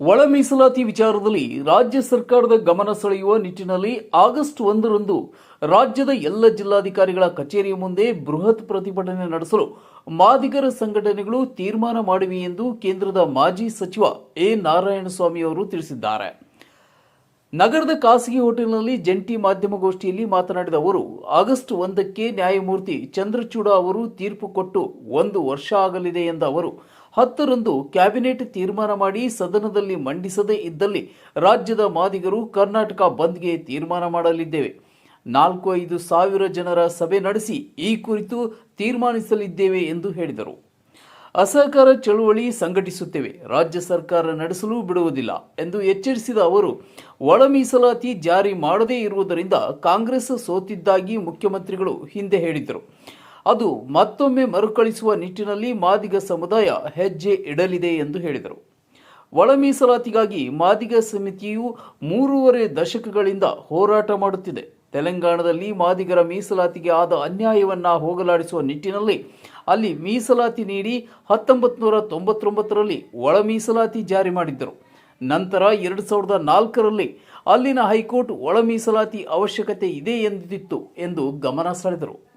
ಒಳ ಮೀಸಲಾತಿ ವಿಚಾರದಲ್ಲಿ ರಾಜ್ಯ ಸರ್ಕಾರದ ಗಮನ ಸೆಳೆಯುವ ನಿಟ್ಟಿನಲ್ಲಿ ಆಗಸ್ಟ್ ಒಂದರಂದು ರಾಜ್ಯದ ಎಲ್ಲ ಜಿಲ್ಲಾಧಿಕಾರಿಗಳ ಕಚೇರಿಯ ಮುಂದೆ ಬೃಹತ್ ಪ್ರತಿಭಟನೆ ನಡೆಸಲು ಮಾದಿಗರ ಸಂಘಟನೆಗಳು ತೀರ್ಮಾನ ಮಾಡಿವೆ ಎಂದು ಕೇಂದ್ರದ ಮಾಜಿ ಸಚಿವ ಎ ನಾರಾಯಣಸ್ವಾಮಿ ಅವರು ತಿಳಿಸಿದ್ದಾರೆ. ನಗರದ ಖಾಸಗಿ ಹೋಟೆಲ್ನಲ್ಲಿ ಜಂಟಿ ಮಾಧ್ಯಮಗೋಷ್ಠಿಯಲ್ಲಿ ಮಾತನಾಡಿದ ಅವರು, ಆಗಸ್ಟ್ ಒಂದಕ್ಕೆ ನ್ಯಾಯಮೂರ್ತಿ ಚಂದ್ರಚೂಡ ಅವರು ತೀರ್ಪು ಕೊಟ್ಟು ಒಂದು ವರ್ಷ ಆಗಲಿದೆ ಎಂದ ಅವರು ಹತ್ತರಂದು ಕ್ಯಾಬಿನೆಟ್ ತೀರ್ಮಾನ ಮಾಡಿ ಸದನದಲ್ಲಿ ಮಂಡಿಸದೇ ಇದ್ದಲ್ಲಿ ರಾಜ್ಯದ ಮಾದಿಗರು ಕರ್ನಾಟಕ ಬಂದ್ಗೆ ತೀರ್ಮಾನ ಮಾಡಲಿದ್ದೇವೆ. ನಾಲ್ಕು ಐದು ಸಾವಿರ ಜನರ ಸಭೆ ನಡೆಸಿ ಈ ಕುರಿತು ತೀರ್ಮಾನಿಸಲಿದ್ದೇವೆ ಎಂದು ಹೇಳಿದರು. ಅಸಹಕಾರ ಚಳುವಳಿ ಸಂಘಟಿಸುತ್ತೇವೆ. ರಾಜ್ಯ ಸರ್ಕಾರ ನಡೆಸಲು ಬಿಡುವುದಿಲ್ಲ ಎಂದು ಎಚ್ಚರಿಸಿದ ಅವರು ಒಳ ಮೀಸಲಾತಿ ಜಾರಿ ಮಾಡದೇ ಇರುವುದರಿಂದ ಕಾಂಗ್ರೆಸ್ ಸೋತಿದ್ದಾಗಿ ಮುಖ್ಯಮಂತ್ರಿಗಳು ಹಿಂದೆ ಹೇಳಿದ್ದರು ಅದು ಮತ್ತೊಮ್ಮೆ ಮರುಕಳಿಸುವ ನಿಟ್ಟಿನಲ್ಲಿ ಮಾದಿಗ ಸಮುದಾಯ ಹೆಜ್ಜೆ ಇಡಲಿದೆ ಎಂದು ಹೇಳಿದರು. ಒಳ ಮೀಸಲಾತಿಗಾಗಿ ಮಾದಿಗ ಸಮಿತಿಯು ಮೂರುವರೆ ದಶಕಗಳಿಂದ ಹೋರಾಟ ಮಾಡುತ್ತಿದೆ. ತೆಲಂಗಾಣದಲ್ಲಿ ಮಾದಿಗರ ಮೀಸಲಾತಿಗೆ ಆದ ಅನ್ಯಾಯವನ್ನು ಹೋಗಲಾಡಿಸುವ ನಿಟ್ಟಿನಲ್ಲಿ ಅಲ್ಲಿ ಮೀಸಲಾತಿ ನೀಡಿ ಹತ್ತೊಂಬತ್ತು ನೂರ ತೊಂಬತ್ತೊಂಬತ್ತರಲ್ಲಿ ಒಳ ಮೀಸಲಾತಿ ಜಾರಿ ಮಾಡಿದ್ದರು. ನಂತರ ಎರಡು ಸಾವಿರದ ನಾಲ್ಕರಲ್ಲಿ ಅಲ್ಲಿನ ಹೈಕೋರ್ಟ್ ಒಳ ಮೀಸಲಾತಿ ಅವಶ್ಯಕತೆ ಇದೆ ಎಂದಿತ್ತು ಎಂದು ಗಮನ ಸೆಳೆದರು.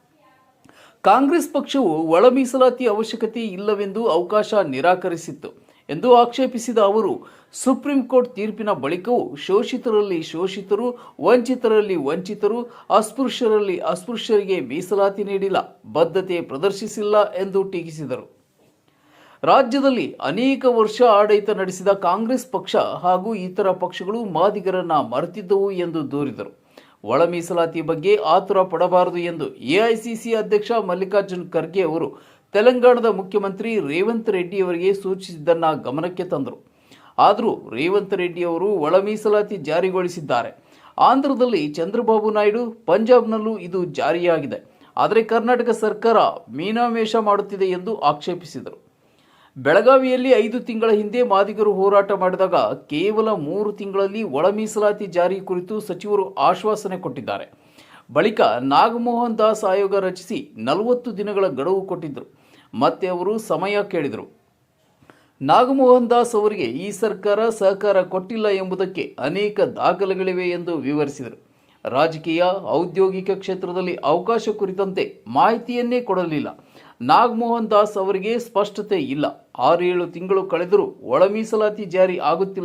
ಕಾಂಗ್ರೆಸ್ ಪಕ್ಷವು ಒಳ ಮೀಸಲಾತಿ ಅವಶ್ಯಕತೆ ಇಲ್ಲವೆಂದು ಅವಕಾಶ ನಿರಾಕರಿಸಿತ್ತು ಎಂದು ಆಕ್ಷೇಪಿಸಿದ ಅವರು, ಸುಪ್ರೀಂ ಕೋರ್ಟ್ ತೀರ್ಪಿನ ಬಳಿಕವೂ ಶೋಷಿತರಲ್ಲಿ ಶೋಷಿತರು, ವಂಚಿತರಲ್ಲಿ ವಂಚಿತರು, ಅಸ್ಪೃಶ್ಯರಲ್ಲಿ ಅಸ್ಪೃಶ್ಯರಿಗೆ ಮೀಸಲಾತಿ ನೀಡಿಲ್ಲ, ಬದ್ಧತೆ ಪ್ರದರ್ಶಿಸಿಲ್ಲ ಎಂದು ಟೀಕಿಸಿದರು. ರಾಜ್ಯದಲ್ಲಿ ಅನೇಕ ವರ್ಷ ಆಡಳಿತ ನಡೆಸಿದ ಕಾಂಗ್ರೆಸ್ ಪಕ್ಷ ಹಾಗೂ ಇತರ ಪಕ್ಷಗಳು ಮಾದಿಗರನ್ನ ಮರೆತಿದ್ದವು ಎಂದು ದೂರಿದರು. ಒಳ ಮೀಸಲಾತಿ ಬಗ್ಗೆ ಆತುರ ಪಡಬಾರದು ಎಂದು ಎಐಸಿಸಿ ಅಧ್ಯಕ್ಷ ಮಲ್ಲಿಕಾರ್ಜುನ್ ಖರ್ಗೆ ಅವರು ತೆಲಂಗಾಣದ ಮುಖ್ಯಮಂತ್ರಿ ರೇವಂತ್ ರೆಡ್ಡಿ ಅವರಿಗೆ ಸೂಚಿಸಿದ್ದನ್ನು ಗಮನಕ್ಕೆ ತಂದರು. ಆದರೂ ರೇವಂತ್ ರೆಡ್ಡಿ ಅವರು ಒಳ ಮೀಸಲಾತಿ ಜಾರಿಗೊಳಿಸಿದ್ದಾರೆ. ಆಂಧ್ರದಲ್ಲಿ ಚಂದ್ರಬಾಬು ನಾಯ್ಡು ಪಂಜಾಬ್ನಲ್ಲೂ ಇದು ಜಾರಿಯಾಗಿದೆ. ಆದರೆ ಕರ್ನಾಟಕ ಸರ್ಕಾರ ಮೀನಾಮೇಷ ಮಾಡುತ್ತಿದೆ ಎಂದು ಆಕ್ಷೇಪಿಸಿದರು. ಬೆಳಗಾವಿಯಲ್ಲಿ ಐದು ತಿಂಗಳ ಹಿಂದೆ ಮಾದಿಗರು ಹೋರಾಟ ಮಾಡಿದಾಗ ಕೇವಲ ಮೂರು ತಿಂಗಳಲ್ಲಿ ಒಳ ಮೀಸಲಾತಿ ಜಾರಿ ಕುರಿತು ಸಚಿವರು ಆಶ್ವಾಸನೆ ಕೊಟ್ಟಿದ್ದಾರೆ. ಬಳಿಕ ನಾಗಮೋಹನ್ ದಾಸ್ ಆಯೋಗ ರಚಿಸಿ ನಲವತ್ತು ದಿನಗಳ ಗಡುವು ಕೊಟ್ಟಿದ್ದರು ಮತ್ತೆ ಅವರು ಸಮಯ ಕೇಳಿದರು. ನಾಗಮೋಹನ್ ದಾಸ್ ಅವರಿಗೆ ಈ ಸರ್ಕಾರ ಸಹಕಾರ ಕೊಟ್ಟಿಲ್ಲ ಎಂಬುದಕ್ಕೆ ಅನೇಕ ದಾಖಲೆಗಳಿವೆ ಎಂದು ವಿವರಿಸಿದರು. ರಾಜಕೀಯ, ಔದ್ಯೋಗಿಕ ಕ್ಷೇತ್ರದಲ್ಲಿ ಅವಕಾಶ ಕುರಿತಂತೆ ಮಾಹಿತಿಯನ್ನೇ ಕೊಡಲಿಲ್ಲ. ನಾಗಮೋಹನ್ ದಾಸ್ ಅವರಿಗೆ ಸ್ಪಷ್ಟತೆ ಇಲ್ಲ. ಆರೇಳು ತಿಂಗಳು ಕಳೆದರೂ ಒಳ ಮೀಸಲಾತಿ ಜಾರಿ ಆಗುತ್ತಿಲ್ಲ.